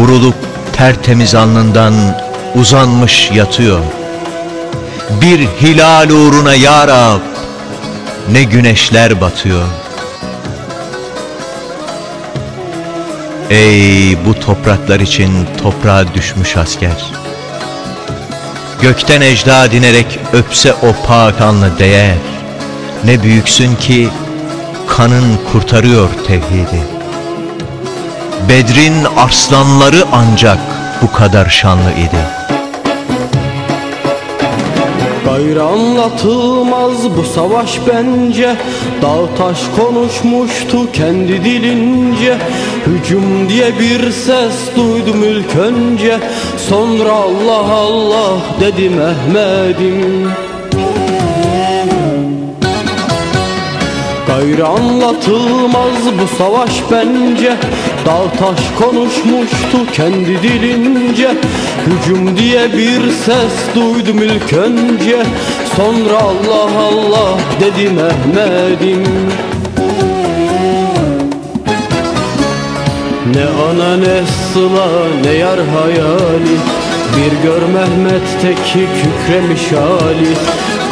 Vurulup tertemiz alnından uzanmış yatıyor. Bir hilal uğruna ya Rab ne güneşler batıyor. Ey bu topraklar için toprağa düşmüş asker. Gökten ecda dinerek öpse o pak değer. Ne büyüksün ki kanın kurtarıyor tevhidi Bedrin arslanları ancak bu kadar şanlı idi. Gayrı anlatılmaz bu savaş bence. Dağ taş konuşmuştu kendi dilince. Hücum diye bir ses duydum ilk önce. Sonra Allah Allah dedi Mehmet'im. Gayrı anlatılmaz bu savaş bence Dağ taş konuşmuştu kendi dilince. Hücum diye bir ses duydum ilk önce. Sonra Allah Allah dedi Mehmet'im. Ne ana ne sıla ne yar hayali. Bir gör Mehmet'teki kükremiş hali.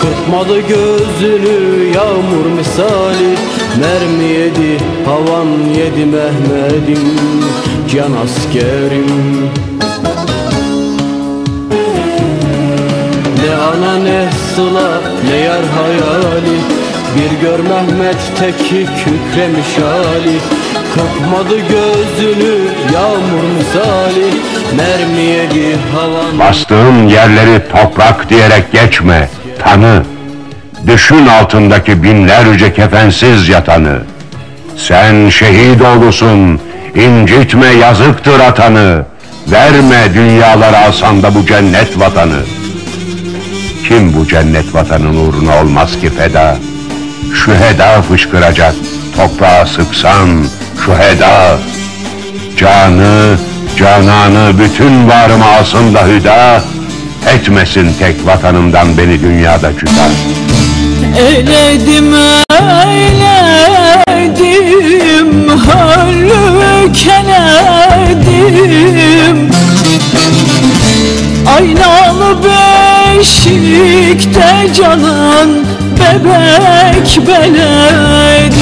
Kırpmadı gözünü yağmur misali Mermi yedi havan yedi Mehmet'im Can askerim. Ne ana ne sıla ne yar hayali Bir gör Mehmet'teki kükremiş hali. Kırpmadı gözünü yağmur misali Mermi yedi havan. Bastığın yerleri toprak diyerek geçme, tanı. Düşün altındaki binlerce kefensiz yatanı. Sen şehit oğlusun, incitme yazıktır atanı. Verme dünyalara asanda bu cennet vatanı. Kim bu cennet vatanın uğruna olmaz ki feda? Şu heda fışkıracak, toprağa sıksan, şu heda. Canı, cananı bütün varıma alsın da hüda, etmesin tek vatanımdan beni dünyada cüda. Eyledim eyledim Hallük eledim Aynalı beşikte canın Bebek beledim.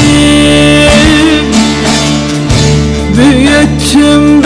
Büyüttüm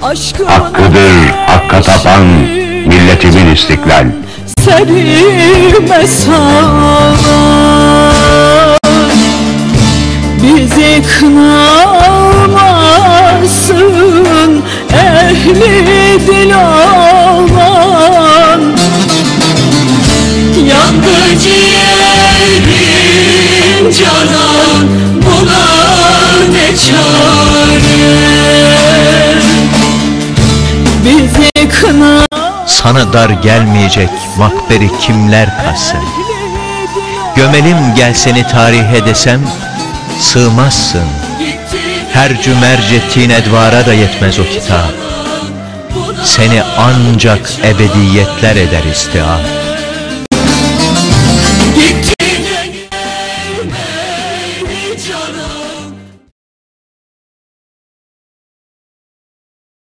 Hakkıdır hakka tapan milletimin istiklal. Serime sağlar Bizi kınamasın Sana dar gelmeyecek makberi kimler kassın Gömelim gel seni tarihe desem Sığmazsın. Her cümercettiğin edvara da yetmez o kitap. Seni ancak ebediyetler eder istihar